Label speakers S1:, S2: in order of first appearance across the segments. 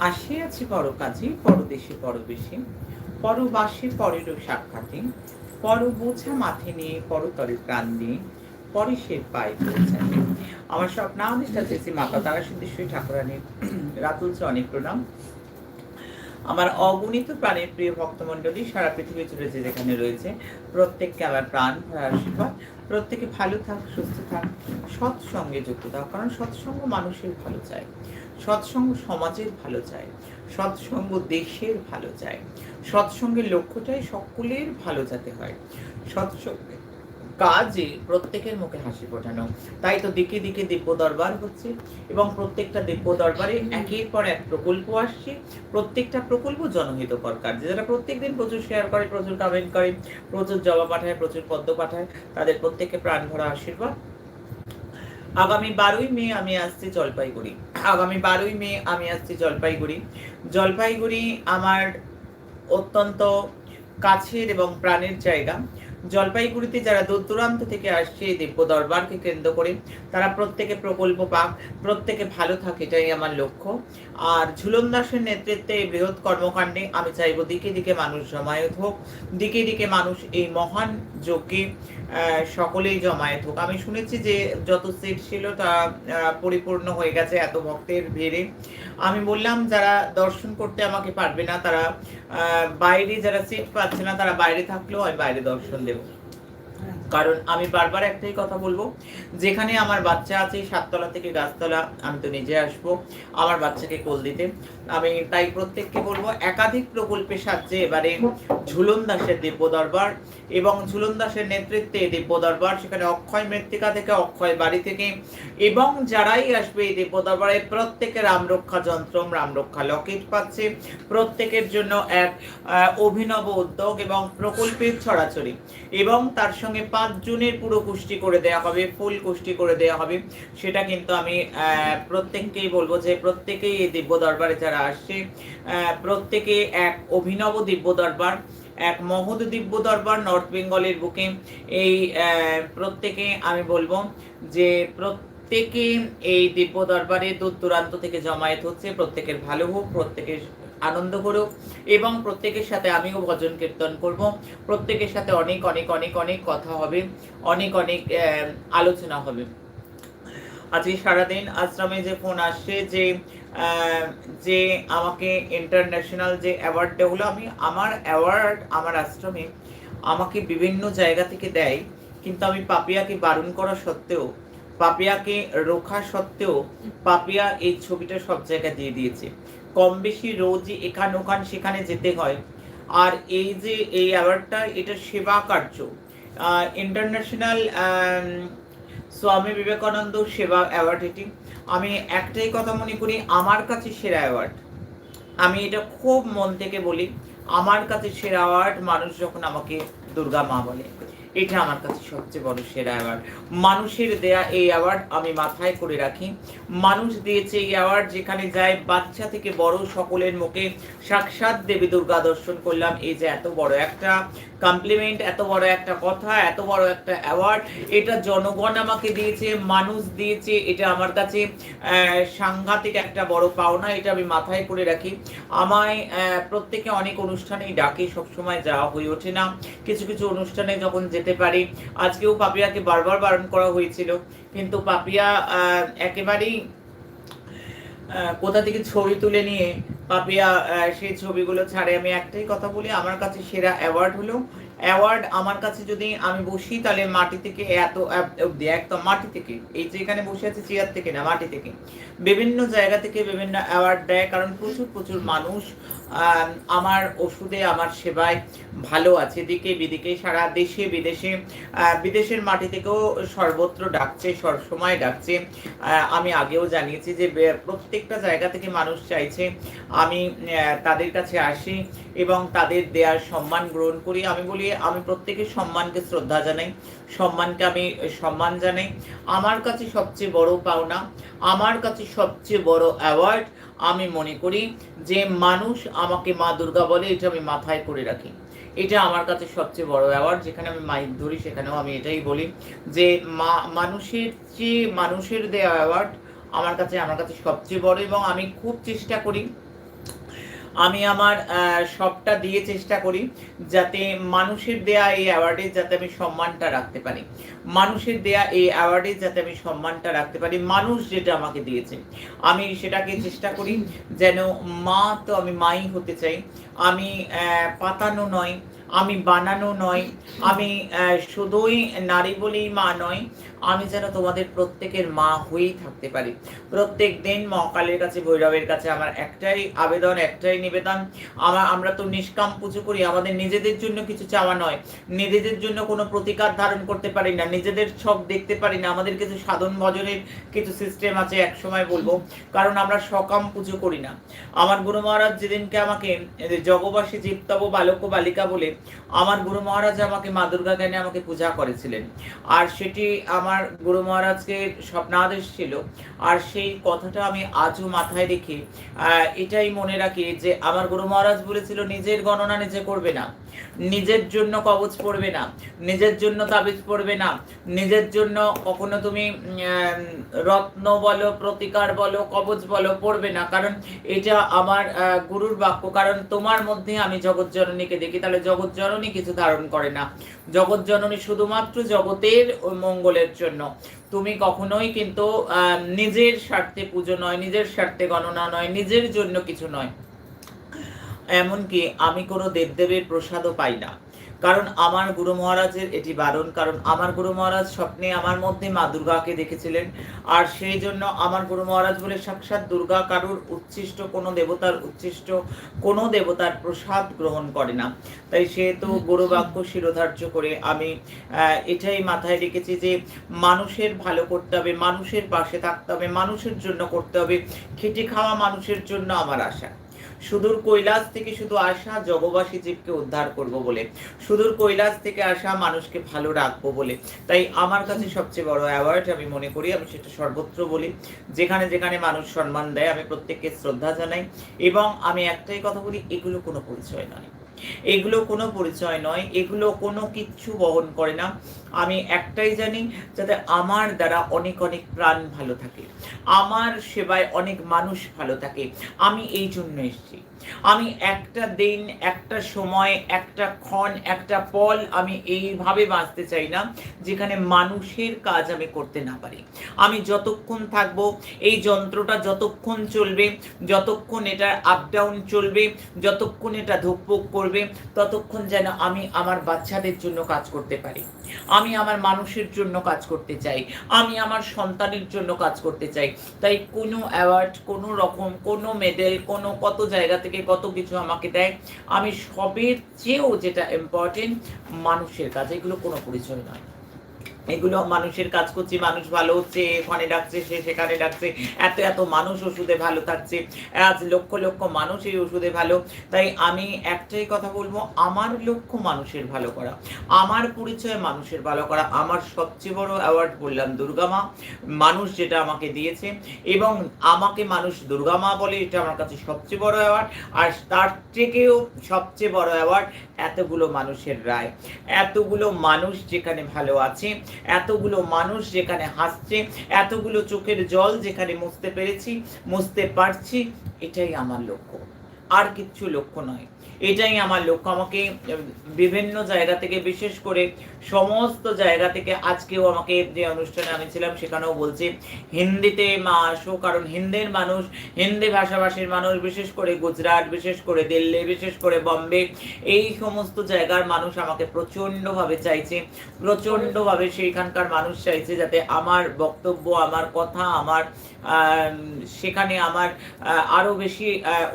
S1: আসিয়াছি পরকাজে, পরদেশে পরবেশে। পরবাসে পরেরও সাক্ষাতে। পর বোঝা মাথে নিয়ে পরতরে প্রাণ পরে সে পায়ে পৌঁছাতে আমার স্বপ্নাধিষ্ঠা শ্রী মাতা তারা সিদ্ধেশ্বরী ঠাকুরানীর রাতুলছে অনেক প্রণাম। আমার অগণিত প্রাণের প্রিয় ভক্তমণ্ডলী সারা পৃথিবী জুড়ে যে যেখানে রয়েছে, প্রত্যেককে আমার প্রাণ আশীর্বাদ। প্রত্যেকে ভালো থাক, সুস্থ থাক। সৎসঙ্গে যুক্ত থাক। কারণ সৎসঙ্গ মানুষের ভালো চায়। সৎসঙ্গ সমাজের ভালো চায়, সৎসঙ্গ দেশের ভালো চায়। সৎসঙ্গের লক্ষ্যটাই সকলের ভালো যাতে হয়। সৎসঙ্গে কাজে প্রত্যেকের মুখে হাসি ফোটানো। তাই তো দিকে দিকে দিব্য দরবার হচ্ছে এবং প্রত্যেকটা দিব্য দরবারে একের পর এক প্রকল্প আসছে। প্রত্যেকটা প্রকল্প জনহিতকর কার্য। যারা প্রত্যেকদিন প্রচুর শেয়ার করে, প্রচুর কমেন্ট করে, প্রচুর জবা পাঠায়, প্রচুর পদ্ম পাঠায়, তাদের প্রত্যেককে প্রাণ ভরা আশীর্বাদ। আগামী বারোই মে আমি আসছি জলপাইগুড়ি। আগামী বারোই মে আমি আসছি জলপাইগুড়ি। জলপাইগুড়ি আমার অত্যন্ত কাছের এবং প্রাণের জায়গা। জলপাইগুড়িতে যারা দূর দূরান্ত থেকে আসছে এই দিব্য দরবারকে কেন্দ্র করে, তারা প্রত্যেকে প্রকল্প পাক, প্রত্যেকে ভালো থাকে, এটাই আমার লক্ষ্য। আর ঝুলন দাসের নেতৃত্বে এই বৃহৎ কর্মকাণ্ডে আমি চাইব দিকে দিকে মানুষ জমায়েত হোক, দিকে দিকে মানুষ এই মহান যজ্ঞে সকলেই জমায়েত হোক। আমি শুনেছি যে যত সিট ছিল তা পরিপূর্ণ হয়ে গেছে এত ভক্তের ভিড়ে। আমি বললাম, যারা দর্শন করতে আমাকে পারবে না, তারা বাইরে যারা সিট পাচ্ছে না, তারা বাইরে থাকলেও আমি বাইরে দর্শন দেব। কারণ আমি বারবার একটাই কথা বলব, যেখানে আমার বাচ্চা আছে, সাততলা থেকে গাছতলা, আমি তো নিজে আসব, আমার বাচ্চাকে কোল দিতে। আমি তাই প্রত্যেককে বলব, একাধিক প্রকল্পের সাহায্যে এবারে ঝুলন দাসের দিব্য দরবার এবং ঝুলন দাসের নেতৃত্বে দিব্য দরবার, সেখানে অক্ষয় মৃত্তিকা থেকে, অক্ষয় বাড়ি থেকে এবং যারাই আসবে এই দিব্য দরবারে প্রত্যেকে রামরক্ষা যন্ত্র রামরক্ষা লকেট পাচ্ছে। প্রত্যেকের জন্য এক অভিনব উদ্যোগ এবং প্রকল্পের ছড়াছড়ি এবং তার সঙ্গে পাঁচ জুনের পুরো কুষ্টি করে দেওয়া হবে, ফুল কুষ্টি করে দেওয়া হবে। সেটা কিন্তু আমি প্রত্যেককেই বলব যে প্রত্যেকেই এই দিব্য দরবারে যারা আসছে প্রত্যেকে এক অভিনব দিব্য দরবার, এক মহৎ দিব্য দরবার নর্থ বেঙ্গলের বুকে। এই প্রত্যেকে আমি বলব যে প্রত্যেকে এই দিব্য দরবারে দূর দূরান্ত থেকে জমায়েত হচ্ছে। প্রত্যেকের ভালো হোক, প্রত্যেকের আনন্দ করুক এবং প্রত্যেকের সাথে আমিও ভজন কীর্তন করব। প্রত্যেকের সাথে অনেক অনেক অনেক অনেক কথা হবে, অনেক অনেক আলোচনা হবে। আজকে সারাদিন আশ্রমে যে ফোন আসছে যে যে আমাকে ইন্টারন্যাশনাল যে অ্যাওয়ার্ডটা হলো, আমি আমার অ্যাওয়ার্ড আমার আশ্রমে আমাকে বিভিন্ন জায়গা থেকে দেয়। কিন্তু আমি পাপিয়াকে বারণ করা সত্ত্বেও, পাপিয়াকে রোখা সত্ত্বেও পাপিয়া এই ছবিটা সব জায়গায় দিয়ে দিয়েছে। কম বেশি রোজই এখান ওখান সেখানে যেতে হয়। আর এই যে এই অ্যাওয়ার্ডটা এটা সেবা কার্য। ইন্টারন্যাশনাল স্বামী বিবেকানন্দ সেবা অ্যাওয়ার্ড এটি। আমি একটাই কথা মনে করি, আমার কাছে সেরা অ্যাওয়ার্ড আমি এটা খুব মন থেকে বলি, আমার কাছে সেরা অ্যাওয়ার্ড মানুষ যখন আমাকে দুর্গা মা বলে। এটা আমার কাছে সবচেয়ে বড় সেরা অ্যাওয়ার্ড মানুষের দেয়া এই অ্যাওয়ার্ড আমি মাথায় করে রাখি। মানুষ দিয়েছে এই অ্যাওয়ার্ড যেখানে যায় বাচ্চা থেকে বড় সকলের মুখে সাক্ষাৎ দেবী দুর্গা দর্শন করলাম। এই যে এত বড় একটা কমপ্লিমেন্ট এত বড় একটা কথা, এত বড় একটা অ্যাওয়ার্ড এটা জনগণ আমাকে দিয়েছে, মানুষ দিয়েছে, এটা আমার কাছে সাংঘাতিক একটা বড় পাওনা, এটা আমি মাথায় করে রাখি। আমায় প্রত্যেকে অনেক অনুষ্ঠানেই ডাকে, সবসময় যাওয়া হয়ে ওঠে না। কিছু কিছু অনুষ্ঠানে যখন যেতে পারি। আজকেও পাপিয়াকে বারবার বারণ করা হয়েছিল। কিন্তু পাপিয়া একেবারেই কোথা থেকে ছবি তুলে নিয়ে পাপিয়া সেই ছবিগুলো ছাড়ে। আমি একটাই কথা বলি, আমার কাছে সেরা অ্যাওয়ার্ড হলো অ্যাওয়ার্ড আমার কাছে যদি আমি বসি, তাহলে মাটি থেকে এত অব্দি একদম মাটি থেকে। এই যে এখানে বসে আছে, চেয়ার থেকে না, মাটি থেকে। বিভিন্ন জায়গা থেকে বিভিন্ন অ্যাওয়ার্ড দেয়, কারণ প্রচুর প্রচুর মানুষ আমার ওষুধে, আমার সেবায় ভালো আছে। দিকে বিদিকে সারা দেশে, বিদেশে বিদেশের মাটি থেকেও সর্বত্র ডাকছে, সবসময় ডাকছে। আমি আগেও জানিয়েছি যে প্রত্যেকটা জায়গা থেকে মানুষ চাইছে, আমি তাদের কাছে আসি এবং তাদের দেয়ার সম্মান গ্রহণ করি। আমি বলি আমি প্রত্যেকের সম্মানকে শ্রদ্ধা জানাই, সম্মানকে আমি সম্মান জানাই। আমার কাছে সবচেয়ে বড় পাওনা, আমার কাছে সবচেয়ে বড় অ্যাওয়ার্ড আমি মনে করি যে মানুষ আমাকে মা দুর্গা বলে, এটা আমি মাথায় করে রাখি। এটা আমার কাছে সবচেয়ে বড় অ্যাওয়ার্ড যেখানে আমি মাইক ধরি, সেখানেও আমি এটাই বলি যে মা, মানুষের যে মানুষের দেওয়া অ্যাওয়ার্ড আমার কাছে আমার কাছে সবচেয়ে বড় এবং আমি খুব চেষ্টা করি আমি আমার সবটা দিয়ে চেষ্টা করি যাতে মানুষের দেয়া এই অ্যাওয়ার্ডে যাতে আমি সম্মানটা রাখতে পারি। মানুষের দেয়া এই অ্যাওয়ার্ডে যাতে আমি সম্মানটা রাখতে পারি। মানুষ যেটা আমাকে দিয়েছে। আমি সেটাকে চেষ্টা করি যেন মা তো আমি মাই হতে চাই। আমি পাতানো নয়, আমি বানানো নয়। আমি শুধুই নারী বলেই মা নয়। আমি যেন তোমাদের প্রত্যেকের মা হয়েই থাকতে পারি। প্রত্যেক দিন মহাকালের কাছে, ভৈরবের কাছে আমার একটাই আবেদন, একটাই নিবেদন। আমার আমরা তো নিষ্কাম পুজো করি, আমাদের নিজেদের জন্য কিছু চাওয়া নয়। নিজেদের জন্য কোনো প্রতিকার ধারণ করতে পারি না, নিজেদের সব দেখতে পারি না। আমাদের কিছু সাধন ভজনের কিছু সিস্টেম আছে এক সময় বলব। কারণ আমরা সকাম পুজো করি না। আমার গুরু মহারাজ যেদিনকে আমাকে জগবাসী জীবতব বালক বালিকা বলে, আমার গুরু মহারাজ আমাকে মা দুর্গা জ্ঞানে আমাকে পূজা করেছিলেন। আর সেটি আমার গুরু মহারাজকে স্বপ্নাদেশ ছিল। আর সেই কথাটা আমি আজও মাথায় রেখে এটাই মনে রাখি যে আমার গুরু মহারাজ বলেছিল, নিজের গণনা নিজে করবে না। নিজের জন্য কবচ পড়বে না, নিজের জন্য তাবিজ পড়বে না, নিজের জন্য কখনো তুমি রত্ন বলো, প্রতিকার বলো, কবচ বলো, পড়বে না। কারণ এটা আমার গুরুর বাক্য। কারণ তোমার মধ্যে আমি জগৎ জননীকে দেখি, তাহলে জগৎ জননী কিছু ধারণ করে না। জগৎ জননী শুধুমাত্র জগতের মঙ্গলের জন্য। তুমি কখনোই কিন্তু নিজের স্বার্থে পুজো নয়, নিজের স্বার্থে গণনা নয়, নিজের জন্য কিছু নয়। এমনকি আমি কোনো দেবদেবের প্রসাদও পাই না। কারণ আমার গুরু মহারাজের এটি বারণ, কারণ আমার গুরু মহারাজ স্বপ্নে আমার মধ্যে মা দুর্গাকে দেখেছিলেন। আর সেই জন্য আমার গুরু মহারাজ বলে সাক্ষাৎ দুর্গা কারুর উচ্ছিষ্ট কোনো দেবতার উচ্ছিষ্ট কোনো দেবতার প্রসাদ গ্রহণ করে না। তাই সেহেতু গুরু বাক্য শিরোধার্য করে আমি এটাই মাথায় রেখেছি যে মানুষের ভালো করতে হবে, মানুষের পাশে থাকতে হবে, মানুষের জন্য করতে হবে। খেটে খাওয়া মানুষের জন্য আমার আশা। সুদূর কৈলাস থেকে শুধু আসা জগবাসী জীবকে উদ্ধার করব বলে। সুদূর কৈলাস থেকে আসা মানুষকে ভালো রাখব বলে। তাই আমার কাছে সবচেয়ে বড় অ্যাওয়ার্ড আমি মনে করি, আমি সেটা সর্বত্র বলি। যেখানে যেখানে মানুষ সম্মান দেয়, আমি প্রত্যেককে শ্রদ্ধা জানাই এবং আমি একটাই কথা বলি, এগুলো কোনো পরিচয় নয়। এগুলো কোনো পরিচয় নয়, এগুলো কোনো কিচ্ছু বহন করে না। আমি একটাই জানি যাতে আমার দ্বারা অনেক অনেক প্রাণ ভালো থাকে। আমার সেবায় অনেক মানুষ ভালো থাকে। আমি এই জন্য এসেছি। আমি একটা দিন, একটা সময়, একটা ক্ষণ, একটা পল আমি এইভাবে বাঁচতে চাই না, যেখানে মানুষের কাজ আমি করতে না পারি। আমি যতক্ষণ থাকব, এই যন্ত্রটা যতক্ষণ চলবে, যতক্ষণ এটা আপ ডাউন চলবে, যতক্ষণ এটা ধুকপুক করবে, ততক্ষণ যেন আমি আমার বাচ্চাদের জন্য কাজ করতে পারি। আমি আমার মানুষের জন্য কাজ করতে চাই। আমি আমার সন্তানের জন্য কাজ করতে চাই। তাই কোনো অ্যাওয়ার্ড কোনো রকম, কোনো মেডেল কোনো কত জায়গা থেকে কত কিছু আমাকে দেয়, আমি সবের চেয়েও যেটা ইম্পর্টেন্ট মানুষের কাজ। এগুলো কোনো পরিচয় নয়। এগুলো মানুষের কাজ করছি, মানুষ ভালো হচ্ছে, এখানে ডাকছে, সে সেখানে ডাকছে, এত এত মানুষ ওষুধে ভালো থাকছে, আজ লক্ষ লক্ষ মানুষ এই ওষুধে ভালো। তাই আমি একটাই কথা বলব, আমার লক্ষ্য মানুষের ভালো করা, আমার পরিচয় মানুষের ভালো করা, আমার সবচেয়ে বড় অ্যাওয়ার্ড বললাম দুর্গা মা, মানুষ যেটা আমাকে দিয়েছে এবং আমাকে মানুষ দুর্গা মা বলে এটা আমার কাছে সবচেয়ে বড় অ্যাওয়ার্ড আর তার থেকেও সবচেয়ে বড় অ্যাওয়ার্ড এতগুলো মানুষের রায়, এতগুলো মানুষ যেখানে ভালো আছে এতগুলো মানুষ যেখানে হাসছে, এতগুলো চোখের জল যেখানে মুছতে পেরেছি, মুছতে পারছি, এটাই আমার লক্ষ্য। আর কিচ্ছু লক্ষ্য নয়। এটাই আমার লক্ষ্য। আমাকে বিভিন্ন জায়গা থেকে, বিশেষ করে সমস্ত জায়গা থেকে আজকেও আমাকে যে অনুষ্ঠানে আমি ছিলাম সেখানেও বলছে, হিন্দিতে মা আসো, কারণ হিন্দির মানুষ, হিন্দি ভাষাভাষীর মানুষ, বিশেষ করে গুজরাট, বিশেষ করে দিল্লি, বিশেষ করে বম্বে, এই সমস্ত জায়গার মানুষ আমাকে প্রচণ্ডভাবে চাইছে, প্রচণ্ডভাবে সেইখানকার মানুষ চাইছে যাতে আমার বক্তব্য, আমার কথা, আমার সেখানে আমার আরও বেশি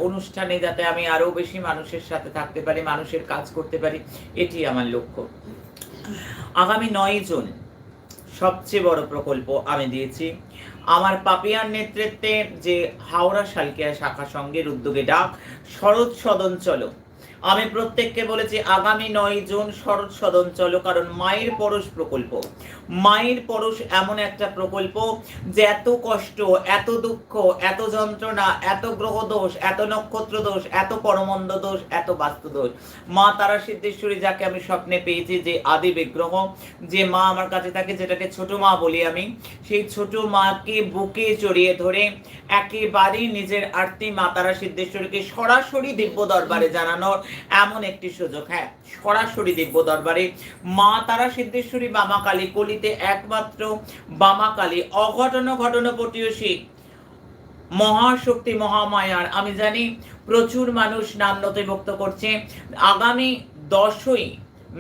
S1: অনুষ্ঠানে যাতে আমি আরও বেশি মানুষের সাথে থাকতে পারি, মানুষের কাজ করতে পারি, এটি আমার লক্ষ্য। আগামী নয় জুন সবচেয়ে বড় প্রকল্প আমি দিয়েছি। আমার পাপিয়ার নেতৃত্বে যে হাওড়া সালকিয়া শাখা সঙ্গের উদ্যোগে ডাক শরৎ সদন চলো। আমি প্রত্যেককে বলেছি, আগামী নয় জুন শরৎ সদন চলো, কারণ মায়ের পরশ প্রকল্প। মায়ের পরশ এমন একটা প্রকল্প যে এত কষ্ট, এত দুঃখ, এত যন্ত্রণা, এত গ্রহ দোষ এত নক্ষত্র দোষ এত পরমন্দ দোষ এত বাস্তু দোষ মা তারা সিদ্ধেশ্বরী যাকে আমি স্বপ্নে পেয়েছি, যে আদি বিগ্রহ, যে মা আমার কাছে থাকে, যেটাকে ছোট মা বলি আমি, সেই ছোট মাকে বুকে জড়িয়ে ধরে একেবারেই নিজের আরতি মা তারা সিদ্ধেশ্বরীকে সরাসরি দিব্য দরবারে জানানোর এমন একটি সুযোগ হ্যাঁ সরাসরি দিব্য দরবারে। মা তারা সিদ্ধেশ্বরী বামা কালী কলিতে একমাত্র বামা কালী অঘটন ঘটন পটিয়সী মহাশক্তি মহামায়ার, আমি জানি প্রচুর মানুষ নাম নথিভুক্ত করছে। আগামী দশই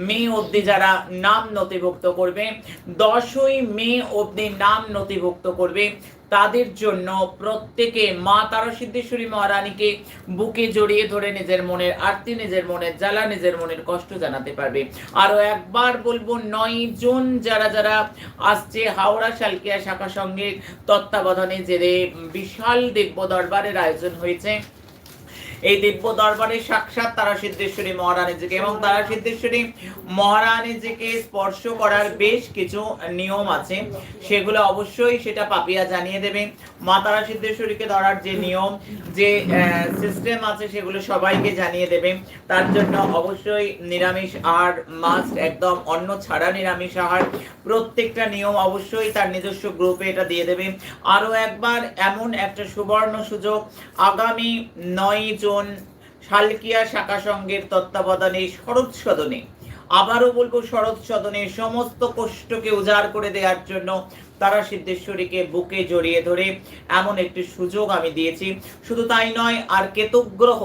S1: মে অবধি যারা নাম নথিভুক্ত করবে, দশই মে অবধি নাম নথিভুক্ত করবে তাদের জন্য প্রত্যেকে মা তারা সিদ্ধেশ্বরী মহারানীকে বুকে জড়িয়ে ধরে নিজের মনের আরতি, নিজের মনের জ্বালা, নিজের মনের কষ্ট জানাতে পারবে। আরও একবার বলব, নয় জন যারা যারা আসছে হাওড়া, শালকিয়া শাখা সঙ্গে তত্ত্বাবধানে জেরে বিশাল দিব্য দরবারের আয়োজন হয়েছে। এই দিব্য দরবারে সাক্ষাৎ তারা সিদ্ধেশ্বরী মহারানীজিকে এবং তারা সিদ্ধেশ্বরী মহারানীজিকে স্পর্শ করার বেশ কিছু নিয়ম আছে। সেগুলো অবশ্যই সেটা পাপিয়া জানিয়ে দেবে। মা তারা সিদ্ধেশ্বরীকে ধরার যে নিয়ম, যে সিস্টেম আছে সেগুলো সবাইকে জানিয়ে দেবে। তার জন্য অবশ্যই নিরামিষ আর মাস্ট একদম অন্য ছাড়া নিরামিষ আহার। প্রত্যেকটা নিয়ম অবশ্যই তার নিজস্ব গ্রুপে এটা দিয়ে দেবে। আরও একবার এমন একটা সুবর্ণ সুযোগ, আগামী নয় জন শালকিয়া শাখা সংঘের তত্ত্বাবধানে শরৎ সদনে। আবারও বলব শরৎ সদনে সমস্ত কষ্টকে উজাড় করে দেওয়ার জন্য তারা সিদ্ধেশ্বরীকে বুকে জড়িয়ে ধরে এমন একটি সুযোগ আমি দিয়েছি। শুধু তাই নয়, আর কেতুগ্রহ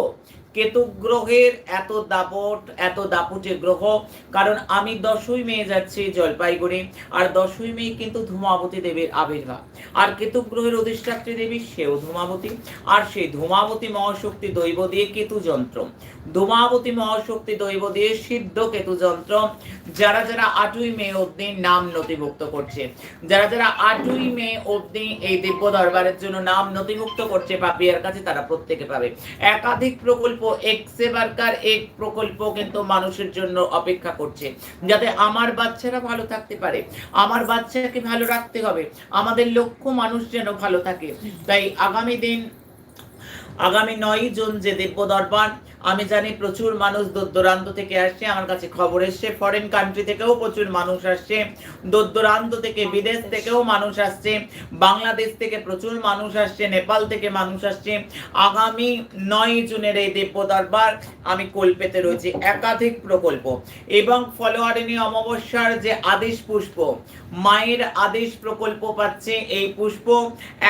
S1: কেতু গ্রহের এত দাপট, এত দাপুটে গ্রহ, কারণ আমি দশই মেয়ে যাচ্ছি জলপাইগুড়ি, আর দশই মেয়ে কিন্তু ধূমাবতী দেবীর আবির্ভাব। আর কেতু গ্রহের অধিষ্ঠাত্রী দেবী সেও ধূমাবতী, আর সেই ধূমাবতী মহাশক্তি দৈব দিয়ে কেতু যন্ত্র। ধূমাবতী মহাশক্তি দৈব দিয়ে সিদ্ধ কেতু যন্ত্র যারা যারা আটই মে অবধি নাম নথিভুক্ত করছে, যারা যারা আটই মে অবধি এই দিব্য দরবারের জন্য নাম নথিভুক্ত করছে, পাপিয়ার কাছে তারা প্রত্যেকে পাবে। একাধিক প্রকল্প এক সেবারকার এক প্রকল্প কিন্তু মানুষের জন্য অপেক্ষা করছে, যাতে আমার বাচ্চারা ভালো থাকতে পারে, আমার বাচ্চাকে ভালো রাখতে হবে, আমাদের লক্ষ্য মানুষ যেন ভালো থাকে। তাই আগামী দিন, আগামী নয় জুন যে দিব্য দরবার আমি জানি প্রচুর মানুষ দূর থেকে আসছে আমার কাছে খবর এসছে ফরেন কান্ট্রি থেকেও প্রচুর মানুষ আসছে দূর থেকে বিদেশ থেকেও মানুষ আসছে বাংলাদেশ থেকে প্রচুর মানুষ আসছে নেপাল থেকে মানুষ আসছে আগামী নয় জুনের এই দিব্য দরবার আমি কল্পেতে রয়েছি, একাধিক প্রকল্প। এবং ফলোয়ারিনী অমাবস্যার যে আদেশ পুষ্প, মায়ের আদেশ প্রকল্প পাচ্ছে এই পুষ্প।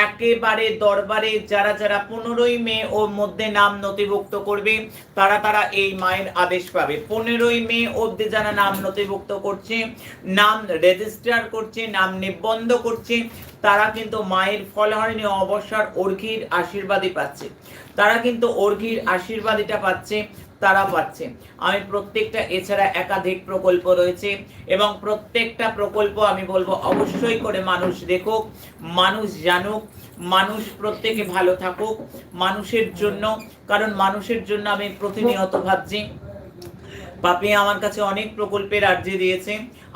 S1: একেবারে দরবারে যারা যারা পনেরোই মে ওর মধ্যে নাম নথিভুক্ত করবে তারা তারা এই মায়ের আদেশ পাবে। পনেরোই মে অবধি যারা নাম নথিভুক্ত করছে, নাম রেজিস্টার করছে, নাম নিবন্ধ করছে, তারা কিন্তু মায়ের ফলহারিণী অবসর অর্ঘির আশীর্বাদই পাচ্ছে। তারা কিন্তু অর্ঘির আশীর্বাদীটা পাচ্ছে তারা পাচ্ছে। আমি প্রত্যেকটা এছাড়া একাধিক প্রকল্প রয়েছে এবং প্রত্যেকটা প্রকল্প আমি বলব অবশ্যই করে মানুষ দেখুক, মানুষ জানুক, মানুষ প্রত্যেকে ভালো থাকুক, মানুষের জন্য, কারণ মানুষের জন্য আমি প্রতিনিয়ত ভাবছি। পাপি আমার কাছে অনেক প্রকল্পের আর্জি দিয়েছে।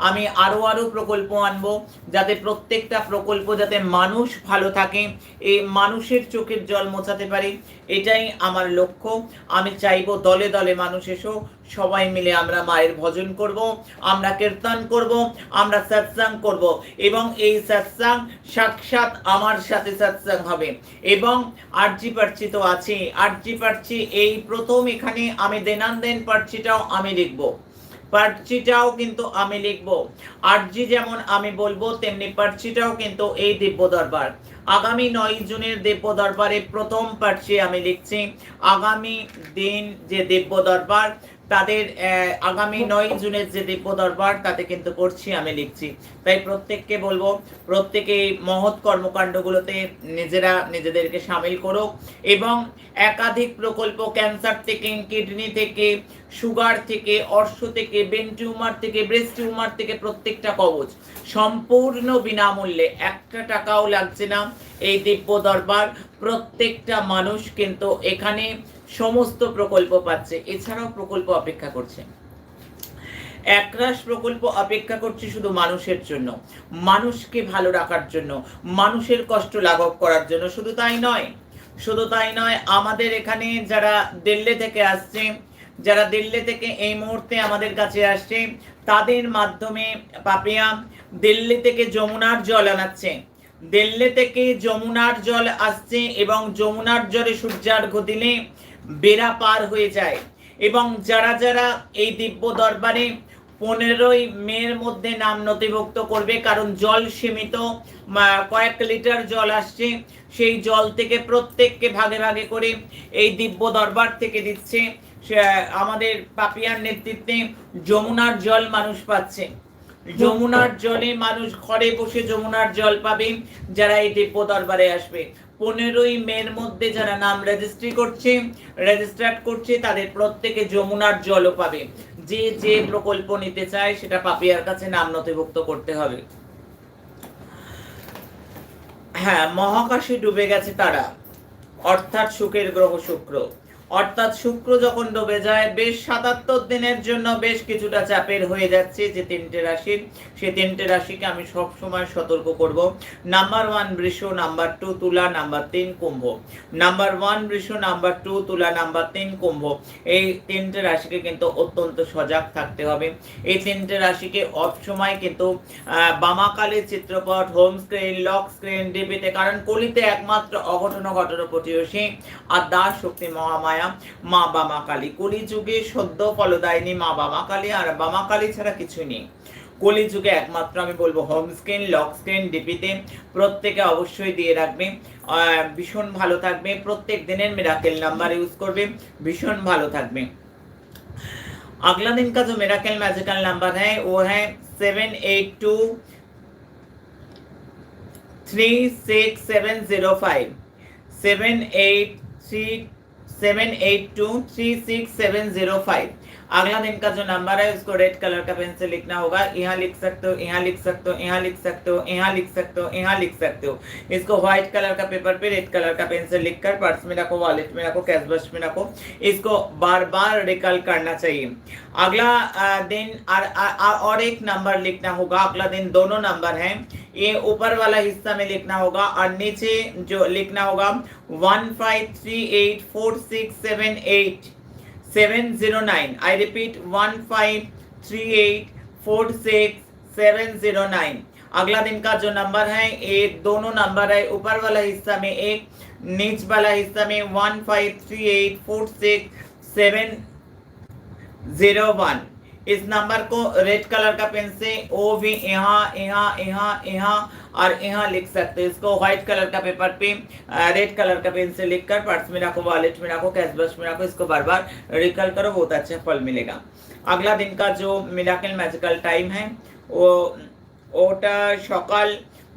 S1: আমি আরও আরও প্রকল্প আনব, যাতে প্রত্যেকটা প্রকল্প যাতে মানুষ ভালো থাকে, এই মানুষের চোখের জল মোছাতে পারি, এটাই আমার লক্ষ্য। আমি চাইব দলে দলে মানুষ এসো, সবাই মিলে আমরা মায়ের ভজন করব, আমরা কীর্তন করব, আমরা সৎসাং করব এবং এই সৎসাং সাক্ষাৎ আমার সাথে সৎসাং হবে। এবং আরজি পার্চি তো আছে আরজি পার্চি এই প্রথম এখানে আমি দেনান্দেন পার্চিটাও আমি লিখব। পার্চিটাও কিন্তু আমি লিখব। আরজি যেমন আমি বলব, তেমনি পার্চিটাও কিন্তু এই দিব্য দরবার আগামী নয় জুনের দিব্য দরবারে প্রথম পার্চি আমি লিখছি। আগামী দিন যে দিব্য দরবার তাদের আগামী নয় জুনের যে দিব্য দরবার, তাতে কিন্তু করছি, আমি লিখছি। তাই প্রত্যেককে বলব, প্রত্যেকে মহৎ কর্মকাণ্ডগুলোতে নিজেরা নিজেদেরকে সামিল করুক এবং একাধিক প্রকল্প, ক্যান্সার থেকে, কিডনি থেকে, সুগার থেকে, অর্শ থেকে বেন টিউমার থেকে, ব্রেস্ট টিউমার থেকে প্রত্যেকটা কবচ সম্পূর্ণ বিনামূল্যে, একটা টাকাও লাগছে না এই দিব্য দরবার। প্রত্যেকটা মানুষ কিন্তু এখানে সমস্ত প্রকল্প পাচ্ছে, এছাড়াও প্রকল্প অপেক্ষা করছে। একরাশ প্রকল্প অপেক্ষা করছে শুধু মানুষের জন্য, মানুষকে ভালো রাখার জন্য, মানুষের কষ্ট লাঘব করার জন্য, শুধু তাই নয়, শুধু তাই নয়, আমাদের এখানে যারা দিল্লি থেকে আসছে, যারা দিল্লি থেকে এই মুহূর্তে আমাদের কাছে আসছে, তাদের মাধ্যমে পাপিয়া দিল্লি থেকে যমুনার জল আনাচ্ছে। দিল্লি থেকে যমুনার জল আসছে এবং যমুনার জলে সূর্যার্ঘ দিলে বেড়া পার হয়ে যায়। এবং যারা যারা এই দিব্য দরবারে পনেরোই মের মধ্যে নাম নথিভুক্ত করবে, কারণ জল সীমিত কয়েক লিটার জল আসছে, সেই জল থেকে প্রত্যেককে ভাগে ভাগে করে এই দিব্য দরবার থেকে দিচ্ছে আমাদের পাপিয়ার নেতৃত্বে যমুনার জল মানুষ পাচ্ছে। যমুনার জলে মানুষ ঘরে বসে যমুনার জল পাবে, যারা এই দিব্য দরবারে আসবে। পনেরোই মের মধ্যে যারা নাম রেজিস্ট্রি করছে রেজিস্টার করছে, তাদের প্রত্যেকে যমুনার জলও পাবে। যে যে প্রকল্প নিতে চায়, সেটা পাপিয়ার কাছে নাম নথিভুক্ত করতে হবে। হ্যাঁ মহাকাশে ডুবে গেছে তারা। অর্থাৎ সুখের গ্রহ শুক্র। অর্থাৎ শুক্র যখন ডুবে যায়, বেশ সাতাত্তর দিনের জন্য বেশ কিছুটা চাপের হয়ে যাচ্ছে যে তিনটে রাশির। সে তিনটে রাশিকে আমি সব সময় সতর্ক করব। নাম্বার ওয়ান বৃষ নাম্বার টু তুলা নাম্বার তিন কুম্ভ। নাম্বার ওয়ান বৃষ নাম্বার টু তুলা নাম্বার তিন কুম্ভ। এই তিনটে রাশিকে কিন্তু অত্যন্ত সজাগ থাকতে হবে। এই তিনটে রাশিকে অফ সময় কিন্তু আহ, বামাকালের চিত্রপট হোম স্ক্রিন লক স্ক্রিন ডিবিতে কারণ কলিতে একমাত্র অঘটন ঘটন প্রতিবেশী আর দাস শক্তি মহামায়া মা বামা কালী কলি যুগে সদ্য ফলদায়িনী মা বামা কালী আর বামা কালী ছাড়া কিছু নেই। কলি যুগে একমাত্র আমি বলবো হোম স্ক্রিন লক স্ক্রিন ডিপিতে প্রত্যেকে অবশ্যই দিয়ে রাখবে আহ, ভীষণ ভালো থাকবে প্রত্যেক দিনের মিরাকেল নাম্বার ইউজ করবে ভীষণ ভালো থাকবে अगला दिन का जो मेराकल मैजिकल नंबर है वो है seven eight two three six seven zero five seven eight three seven eight two three six seven zero five अगला दिन का जो नंबर है, उसको रेड कलर का पेन से लिखना होगा। यहाँ लिख सकते हो, यहाँ लिख सकते हो, यहाँ लिख सकते हो, यहाँ लिख सकते हो, यहाँ लिख सकते हो। इसको व्हाइट कलर का पेपर पे रेड कलर का पेन से लिखकर पर्स में रखो वॉलेट में रखो कैश बॉक्स में रखो। इसको बार बार रिकल करना चाहिए। अगला दिन और- और एक नंबर लिखना होगा। अगला दिन दोनों नंबर है। ये ऊपर वाला हिस्सा में लिखना होगा और नीचे जो लिखना होगा one five three eight four six seven eight seven zero nine I repeat one five three eight four six seven zero nine अगला दिन का जो नंबर है, ये दोनों नंबर है। ऊपर वाला हिस्सा में एक, नीच वाला हिस्सा में one five three eight four six seven zero one इस नंबर को रेड कलर का पेन से ओ भी यहाँ यहाँ यहाँ यहाँ और यहाँ लिख सकते हो इसको व्हाइट कलर का पेपर पे रेड कलर का पेन से लिखकर पर्स में रखो वॉलेट में रखो कैश बॉक्स में रखो इसको बार बार रिकल करो बहुत अच्छा फल मिलेगा अगला दिन का जो मिराकल मैजिकल टाइम है वो ওটা সকাল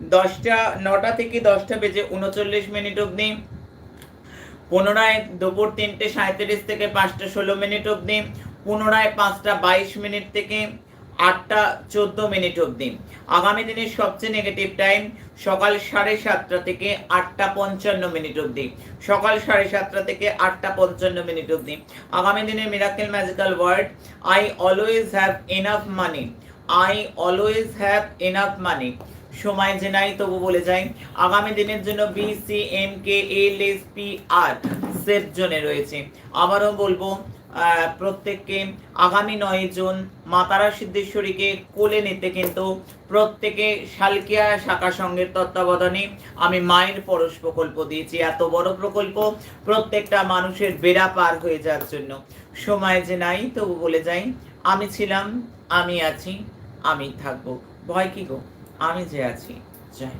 S1: দশটা নটা থেকে দশটা বেজে উনচল্লিশ মিনিট অবধি পুনরায় দুপুর তিনটে সাঁত্রিশ থেকে পাঁচটা ষোলো মিনিট অবধি পুনরায় পাঁচটা বাইশ মিনিট থেকে আটটা চোদ্দ মিনিট অবধি। আগামী দিনের সবচেয়ে নেগেটিভ টাইম সকাল সাড়ে সাতটা থেকে আটটা পঞ্চান্ন মিনিট অবধি। সকাল সাড়ে সাতটা থেকে আটটা পঞ্চান্ন মিনিট অবধি। আগামী দিনের miracle magical word I always have enough money I always have enough money সময় যে নাই তবু বলে যাই। আগামী দিনের জন্য B C M K L S P R safe জোনে রয়েছে। আবারও বলব প্রত্যেককে আগামী নয় জুন মাতারা সিদ্ধেশ্বরীকে কোলে নিতে কিন্তু প্রত্যেকে শালকিয়া শাখা সংঘের তত্ত্বাবধানে আমি মায়ের পরশ প্রকল্প দিয়েছি। এত বড় প্রকল্প প্রত্যেকটা মানুষের বেড়া পার হয়ে যাওয়ার জন্য। সময় যে নাই, তবু বলে যাই, আমি ছিলাম, আমি আছি, আমি থাকব। ভয় কি গো? আমি যে আছি, যাই।